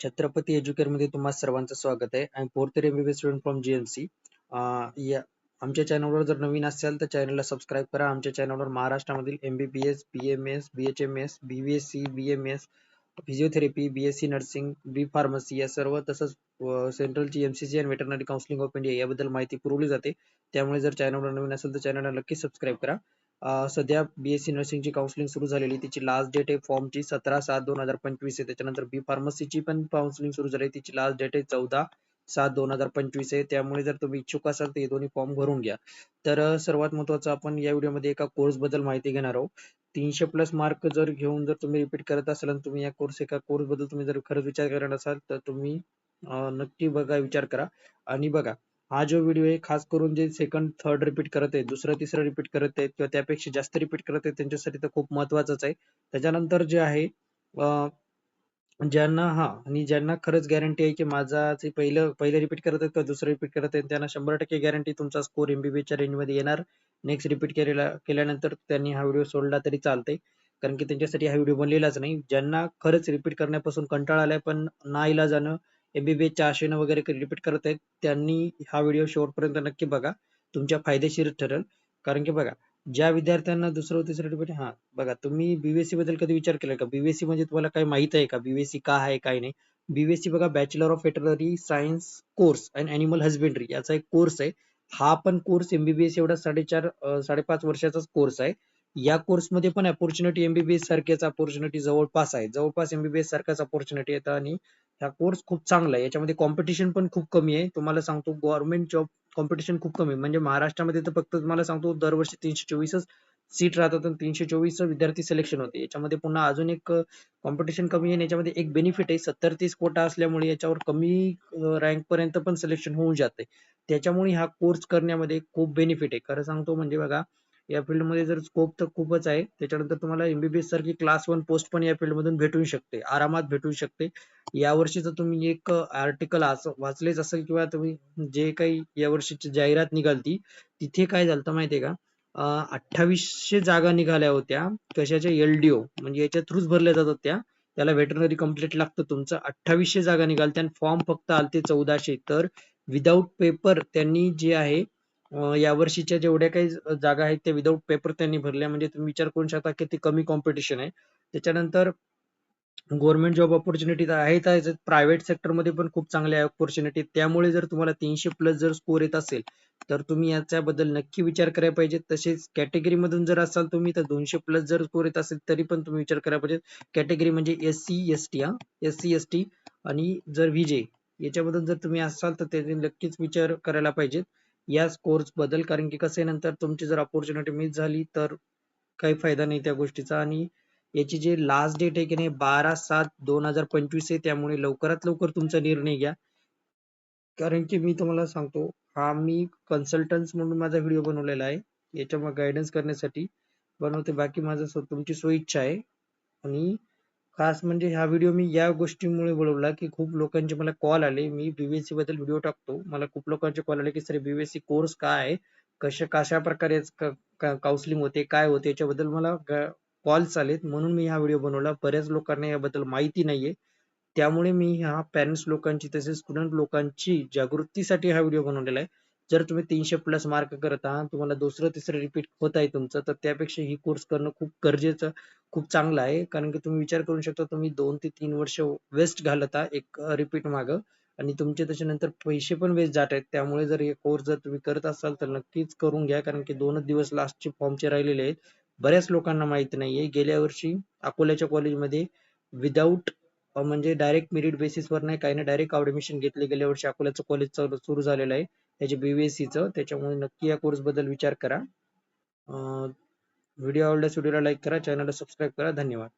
छत्रपती एज्युकेअरमध्ये मध्ये सर्वांचं स्वागत आहे. आणि fourth year student from GMC या आमच्या चॅनलवर जर नवीन असाल तर चॅनलला सबस्क्राईब करा. आमच्या चॅनलवर महाराष्ट्रामधील MBBS B M S B H M S B V S C B M S physiotherapy B S C nursing B pharmacy या सर्व तसंच central G M C C and veterinary counselling of India याबद्दल माहिती पुरवली जाते. त्यामुळे जर चॅनलवर नवीन असेल तर चॅनलला नक्की सबस्क्राईब करा. सध्या बीएससी नर्सिंगची काउन्सिलिंग सुरू झालेली. तिची लास्ट डेट आहे फॉर्मची सतरा सात दोन हजार पंचवीस आहे. त्याच्यानंतर बी फार्मसीची पण काउन्सिलिंग सुरू झाली. तिची लास्ट डेट आहे चौदा सात दोन हजार पंचवीस आहे. त्यामुळे जर तुम्ही इच्छुक असाल तर हे दोन्ही फॉर्म भरून घ्या. तर सर्वात महत्वाचं आपण या व्हिडिओमध्ये एका कोर्सबद्दल माहिती घेणार आहोत. तीनशे प्लस मार्क जर घेऊन जर तुम्ही रिपीट करत असाल आणि तुम्ही या कोर्स एका कोर्सबद्दल तुम्ही जर खरंच विचार करत असाल तर तुम्ही नक्की बघा विचार करा. आणि बघा हा जो व्हिडिओ आहे खास करून जे सेकंड थर्ड रिपीट करत आहेत दुसरं तिसरं रिपीट करत आहेत किंवा त्यापेक्षा जास्त रिपीट करत आहेत त्यांच्यासाठी तर खूप महत्वाचंच आहे. त्याच्यानंतर जे आहे ज्यांना हा आणि ज्यांना खरंच गॅरंटी आहे की माझा जे पहिलं पहिलं रिपीट करत आहेत किंवा दुसरं रिपीट करत आहेत त्यांना शंभर टक्के गॅरंटी तुमचा स्कोर एमबीबीच्या रेंजमध्ये येणार. नेक्स्ट रिपीट केलेला केल्यानंतर त्यांनी हा व्हिडिओ सोडला तरी चालते कारण की त्यांच्यासाठी हा व्हिडिओ बनलेलाच नाही. ज्यांना खरंच रिपीट करण्यापासून कंटाळा आलाय पण नाईलाजानं एमबीबीएसच्या आशेनं वगैरे रिपीट करत आहेत त्यांनी हा व्हिडिओ शेवटपर्यंत नक्की बघा. तुमच्या फायदेशीर ठरेल. कारण की बघा ज्या विद्यार्थ्यांना दुसरं तिसरं रिपीट हा बघा तुम्ही बीबीएससी बद्दल कधी विचार केला का? बीबीएससी म्हणजे तुम्हाला काही माहीत आहे का? बीबीएससी का आहे काय नाही? बीबीएससी बघा bachelor of veterinary science course and animal husbandry याचा एक कोर्स आहे. हा पण कोर्स एमबीबीएस एवढा साडेचार साडेपाच वर्षाचाच कोर्स आहे. या कोर्समध्ये पण अपॉर्च्युनिटी एमबीबीएस सारख्याच अपॉर्च्युनिटी जवळपास आहे. जवळपास एमबीबीएस सारखाच अपॉर्च्युनिटी येतं आणि हा कोर्स खूप चांगला आहे. याच्यामध्ये कॉम्पिटिशन पण खूप कमी आहे. तुम्हाला सांगतो गव्हर्नमेंट जॉब कॉम्पिटिशन खूप कमी आहे. म्हणजे महाराष्ट्रामध्ये तर फक्त तुम्हाला सांगतो दरवर्षी तीनशे चोवीसच सीट राहतात आणि तीनशे चोवीस विद्यार्थी सिलेक्शन होते. याच्यामध्ये पुन्हा अजून एक कॉम्पिटिशन कमी आहे आणि याच्यामध्ये एक बेनिफिट आहे. सत्तर तीस कोटा असल्यामुळे याच्यावर कमी रँक पर्यंत पण सिलेक्शन होऊन जाते त्याच्यामुळे हा कोर्स करण्यामध्ये खूप बेनिफिट आहे. खरं सांगतो म्हणजे बघा या फील्डमध्ये जर स्कोप तर खूपच आहे. त्याच्यानंतर तुम्हाला एमबीबीएस सारखी क्लास वन पोस्ट पण या फील्ड मधून भेटू शकते. आरामात भेटू शकते. या जर तुम्ही एक आर्टिकल वाचलेच असेल किंवा तुम्ही जे काही या वर्षीची जाहिरात निघालती तिथे काय झालं माहितीये का? अठ्ठावीसशे जागा निघाल्या होत्या. कशाच्या? एलडीओ म्हणजे याच्या थ्रूच भरल्या जातात त्या. त्याला व्हेटरनरी कंप्लीट लागतं तुमचं. अठ्ठावीसशे जागा निघालत्या त्या फॉर्म फक्त आलते चौदाशे. तर विदाऊट पेपर त्यांनी जे आहे या वर्षीच्या जेवढ्या काही जागा आहेत त्या विदाऊट पेपर त्यांनी भरल्या. म्हणजे तुम्ही विचार करू शकता किती कमी कॉम्पिटिशन आहे. त्याच्यानंतर गव्हर्नमेंट जॉब ऑपॉर्च्युनिटी आहेत आहेत प्रायव्हेट सेक्टरमध्ये पण खूप चांगल्या ऑपॉर्च्युनिटी त्यामुळे जर तुम्हाला तीनशे प्लस जर स्कोर येत असेल तर तुम्ही याच्याबद्दल नक्की विचार करायला पाहिजे. तसेच कॅटेगरी मधून जर असाल तुम्ही तर दोनशे प्लस जर स्कोर येत असेल तरी पण तुम्ही विचार करायला पाहिजे. कॅटेगरी म्हणजे एस सी एस टी हा. एस सी एस टी आणि जर विजे याच्यामधून जर तुम्ही असाल तर त्याचे नक्कीच विचार करायला पाहिजेत. या कोर्सबद्दल कारण की कसं आहे नंतर तुमची जर ऑपॉर्च्युनिटी मिस झाली तर काही फायदा नाही त्या गोष्टीचा. आणि याची जे लास्ट डेट आहे की नाही बारा सात दोन हजार पंचवीस आहे त्यामुळे लवकरात लवकर तुमचा निर्णय घ्या. कारण की मी तुम्हाला सांगतो हा मी कन्सल्टन्स म्हणून माझा व्हिडिओ बनवलेला आहे. याच्या गायडन्स करण्यासाठी बनवते. बाकी माझं तुमची स्वइच्छा आहे. आणि खास म्हणजे हा व्हिडिओ मी या गोष्टीमुळे बनवला की खूप लोकांचे मला कॉल आले. मी बीबीएससी बद्दल व्हिडिओ टाकतो. मला खूप लोकांचे कॉल आले की सर बीबीएससी कोर्स काय आहे? कशा कशा प्रकारे काउन्सिलिंग होते? काय होते? याच्याबद्दल मला कॉल्स आलेत. म्हणून मी हा व्हिडिओ बनवला. बऱ्याच लोकांना याबद्दल माहिती नाहीये. त्यामुळे मी ह्या पॅरेंट्स लोकांची तसेच स्टुडंट लोकांची जागृतीसाठी हा व्हिडिओ बनवलेला आहे. जर तुम्ही तीनशे प्लस मार्क करत आहात तुम्हाला दुसरं तिसरं रिपीट होत आहे तुमचं तर त्यापेक्षा ही कोर्स करणं खूप गरजेचं खूप चांगलं आहे. कारण की तुम्ही विचार करू शकता तुम्ही दोन ते तीन वर्ष वेस्ट घालत आहात एक रिपीट मागं. आणि तुमचे त्याच्यानंतर पैसे पण वेस्ट जात आहेत. त्यामुळे जर हे कोर्स जर तुम्ही करत असाल तर नक्कीच करून घ्या. कारण की दोनच दिवस लास्टचे फॉर्मचे राहिलेले आहेत. बऱ्याच लोकांना माहिती नाहीये. गेल्या वर्षी अकोल्याच्या कॉलेजमध्ये विदाऊट म्हणजे डायरेक्ट मेरिट बेसिसवर नाही काही नाही डायरेक्ट ऍडमिशन घेतले गेल्या वर्षी अकोल्याचं कॉलेज सुरू झालेलं आहे. त्याचे बीबीएससीचं त्याच्यामुळे नक्की या कोर्सबद्दल विचार करा. व्हिडिओ आवडल्यास व्हिडिओला लाईक करा चॅनलला सबस्क्राईब करा. धन्यवाद.